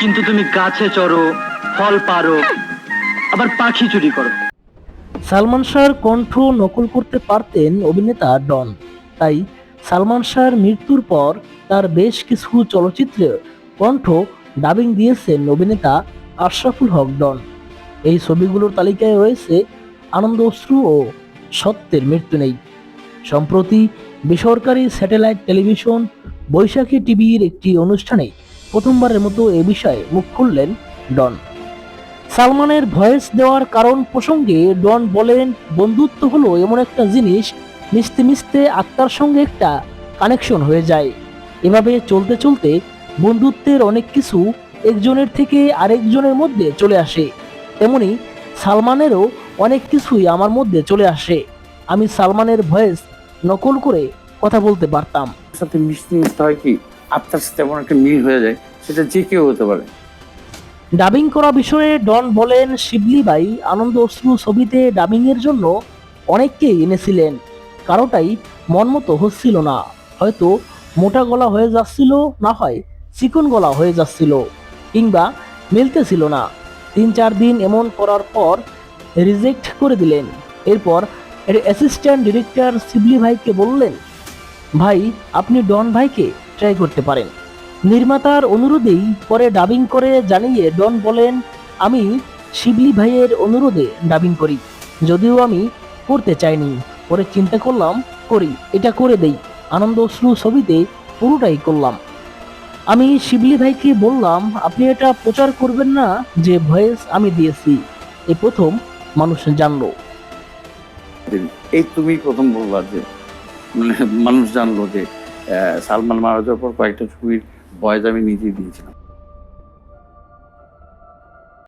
কিন্তু তুমি গাছে চড়ো, ফল পারো, আবার পাখি চুরি করো। সালমান শাহর কণ্ঠ নকল করতে পারতেন অভিনেতা ডন। তাই সালমান শাহর মৃত্যুর পর তার বেশ কিছু চলচ্চিত্রে কণ্ঠ ডাবিং দিয়েছেন অভিনেতা আশরাফুল হক ডন। এই ছবিগুলোর তালিকায় রয়েছে আনন্দ অশ্রু ও সত্যের মৃত্যু নেই। সম্প্রতি বেসরকারি স্যাটেলাইট টেলিভিশন বৈশাখী টিভির একটি অনুষ্ঠানে প্রথমবারের মতো এ বিষয়ে মুখ খুললেন ডন। সালমানের ভয়েস দেওয়ার কারণ প্রসঙ্গে ডন বলেন, বন্ধুত্ব হলো এমন একটা জিনিস, মিশতে মিশতে আত্মার সঙ্গে একটা কানেকশন হয়ে যায়। এভাবে চলতে চলতে বন্ধুত্বের অনেক কিছু একজনের থেকে আরেকজনের মধ্যে চলে আসে। তেমনি সালমানেরও অনেক কিছুই আমার মধ্যে চলে আসে। আমি সালমানের ভয়েস নকল করে কথা বলতে পারতাম। সাথে মিশতে মিশতে হয় কি? আত্মার সাথে এমন একটা মিল হয়ে যায়, সেটা যে কেউ হতে পারে। ডাবিং করা বিষয়ে ডন বলেন, শিবলি ভাই আনন্দ অশ্রু ছবিতে ডাবিং এর জন্য অনেককেই এনেছিলেন। কারোটাই মন মতো হচ্ছিল না। হয়তো মোটা গলা হয়ে যাচ্ছিল, না হয় চিকন গলা হয়ে যাচ্ছিল, কিংবা মিলতেছিল না। তিন চার দিন এমন করার পর রিজেক্ট করে দিলেন। এরপর এর অ্যাসিস্ট্যান্ট ডিরেক্টর শিবলি ভাইকে বললেন, ভাই, আপনি ডন ভাইকে ট্রাই করতে পারেন। নির্মাতার অনুরোধেই পরে ডাবিং করে জানিয়ে ডন বলেন, আমি শিবলি ভাইয়ের অনুরোধে ডাবিং করি। যদিও আমি করতে চাইনি। পরে চিন্তা করলাম, করি, এটা করে দেই। আনন্দ অশ্রু ছবিতে পুরোটাই করলাম। আমি শিবলি ভাইকে বললাম, আপনি এটা প্রচার করবেন না যে ভয়েস আমি দিয়েছি। এই প্রথম মানুষ জানলো। এই তুমি প্রথম বললা যে মানে মানুষ জানলো যে সালমান মারাজের ওপর পর কয়েকটা ছবির বয়স আমি নিজেই দিয়েছিলাম।